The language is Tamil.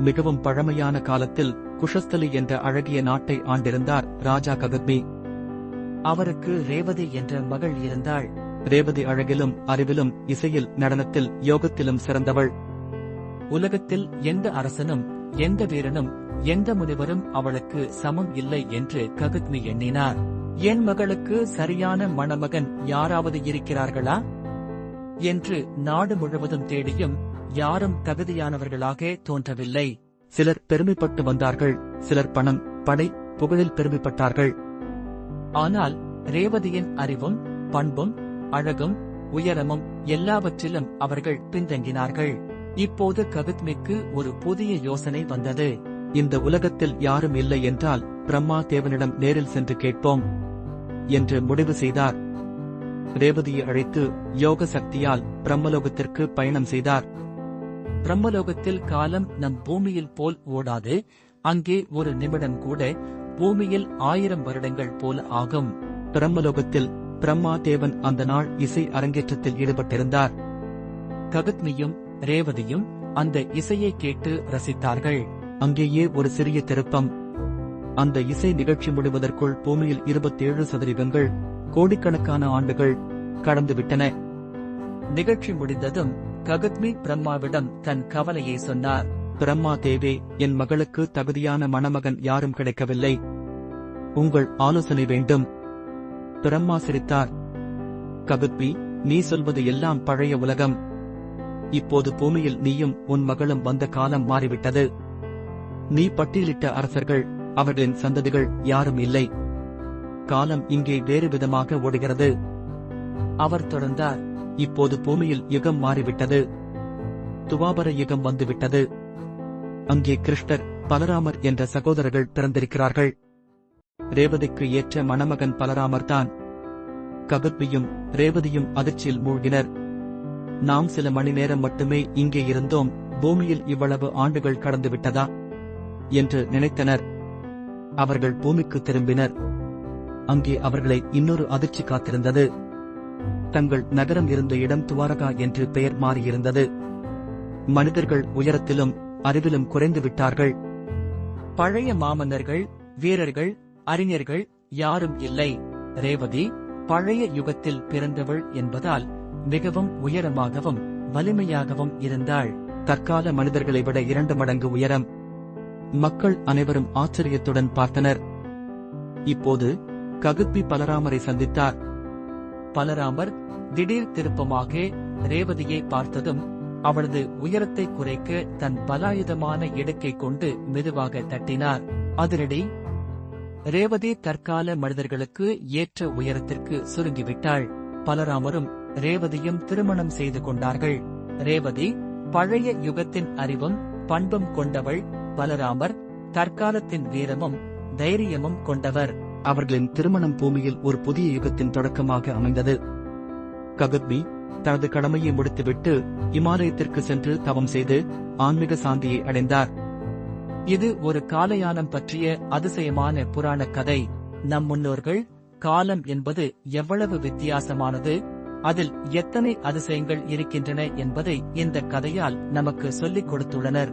மிகவும் பழமையான காலத்தில் குஷஸ்தலி என்ற அழகிய நாட்டை ஆண்டிருந்தார் ராஜா ககத்மி. அவருக்கு ரேவதி என்ற மகள் இருந்தாள். ரேவதி அழகிலும் அறிவிலும் இசையில் நடனத்தில் யோகத்திலும் சிறந்தவள். உலகத்தில் எந்த அரசனும் எந்த வீரனும் எந்த முனிவரும் அவளுக்கு சமம் இல்லை என்று ககத்மி எண்ணினார். என் மகளுக்கு சரியான மணமகன் யாராவது இருக்கிறார்களா? என்று நாடு முழுவதும் தேடியும் யாரும் தகுதியானவர்களாக தோன்றவில்லை. சிலர் பெருமைப்பட்டு வந்தார்கள் சிலர் பணம் படை புகழில் பெருமைப்பட்டார்கள். ஆனால் ரேவதியின் அறிவும் பண்பும் அழகும் உயரமும் எல்லாவற்றிலும் அவர்கள் பின்தங்கினார்கள். இப்போது கவித்மிக்கு ஒரு புதிய யோசனை வந்தது. இந்த உலகத்தில் யாரும் இல்லை என்றால் பிரம்மா தேவனிடம் நேரில் சென்று கேட்போம் என்று முடிவு செய்தார். ரேவதியை அழைத்து யோக சக்தியால் பிரம்மலோகத்திற்கு பயணம் செய்தார். பிரம்மலோகத்தில் காலம் நம் பூமியில் போல் ஓடாது அங்கே ஒரு நிமிடம் கூட பூமியில் ஆயிரம் வருடங்கள் போல ஆகும். பிரம்மலோகத்தில் பிரம்மா தேவன் அந்த நாள் இசை அரங்கேற்றத்தில் ஈடுபட்டிருந்தார். ககத்மியும் ரேவதியும் அந்த இசையை கேட்டு ரசித்தார்கள். அங்கேயே ஒரு சிறிய திருப்பம். அந்த இசை நிகழ்ச்சி முடிவதற்குள் பூமியில் இருபத்தேழு சதவீதங்கள் கோடிக்கணக்கான ஆண்டுகள் கடந்துவிட்டன. நிகழ்ச்சி முடிந்ததும் ககுத்மி பிரம்மாவிடம் தன் கவலையை சொன்னார். பிரம்மா தேவே என் மகளுக்கு தகுதியான மணமகன் யாரும் கிடைக்கவில்லை. உங்கள் ஆலோசனை வேண்டும். பிரம்மா சிரித்தார். ககத்மி நீ சொல்வது எல்லாம் பழைய உலகம். இப்போது பூமியில் நீயும் உன் மகளும் வந்த காலம் மாறிவிட்டது. நீ பட்டியலிட்ட அரசர்கள் அவர்களின் சந்ததிகள் யாரும் இல்லை. காலம் இங்கே வேறு விதமாக ஓடுகிறது. அவர் தொடர்ந்தார். இப்போது பூமியில் யுகம் மாறிவிட்டது. துவாபர யுகம் வந்துவிட்டது. அங்கே கிருஷ்ணர் பலராமர் என்ற சகோதரர்கள் பிறந்திருக்கிறார்கள். ரேவதிக்கு ஏற்ற மணமகன் பலராமர்தான். ககத்பியும் ரேவதியும் அதிர்ச்சியில் மூழ்கினர். நாம் சில மணி நேரம் மட்டுமே இங்கே இருந்தோம். பூமியில் இவ்வளவு ஆண்டுகள் கடந்து விட்டதா என்று நினைத்தனர். அவர்கள் பூமிக்கு திரும்பினர். அங்கே அவர்களை இன்னொரு அதிர்ச்சி காத்திருந்தது. தங்கள் நகரம் இருந்த இடம் துவாரகா என்று பெயர் மாறியிருந்தது. மனிதர்கள் உயரத்திலும் அறிவிலும் குறைந்து விட்டார்கள். பழைய மாமன்னர்கள் வீரர்கள் அறிஞர்கள் யாரும் இல்லை. ரேவதி பழைய யுகத்தில் பிறந்தவள் என்பதால் மிகவும் உயரமாகவும் வலிமையாகவும் இருந்தாள். தற்கால மனிதர்களை விட இரண்டு மடங்கு உயரம். மக்கள் அனைவரும் ஆச்சரியத்துடன் பார்த்தனர். இப்போது ககுப்பி பலராமரை சந்தித்தார். பலராமர் திடீர் திருப்பமாக ரேவதியை பார்த்ததும் அவளது உயரத்தை குறைக்க தன் பலாயுதமான இடுக்கை கொண்டு மெதுவாக தட்டினார். அதிரடி ரேவதி தற்கால மனிதர்களுக்கு ஏற்ற உயரத்திற்கு சுருங்கிவிட்டாள். பலராமரும் ரேவதியும் திருமணம் செய்து கொண்டார்கள். ரேவதி பழைய யுகத்தின் அறிவும் பண்பும் கொண்டவள் பலராமர் தற்காலத்தின் வீரமும் தைரியமும் கொண்டவர். அவர்களின் திருமணம் பூமியில் ஒரு புதிய யுகத்தின் தொடக்கமாக அமைந்தது. ககத்பி தனது கடமையை முடித்துவிட்டு இமாலயத்திற்கு சென்று தவம் செய்து ஆன்மீக சாந்தியை அடைந்தார். இது ஒரு காலயானம் பற்றிய அதிசயமான புராண கதை. நம் முன்னோர்கள் காலம் என்பது எவ்வளவு வித்தியாசமானது அதில் எத்தனை அதிசயங்கள் இருக்கின்றன என்பதை இந்த கதையால் நமக்கு சொல்லிக் கொடுத்துள்ளனர்.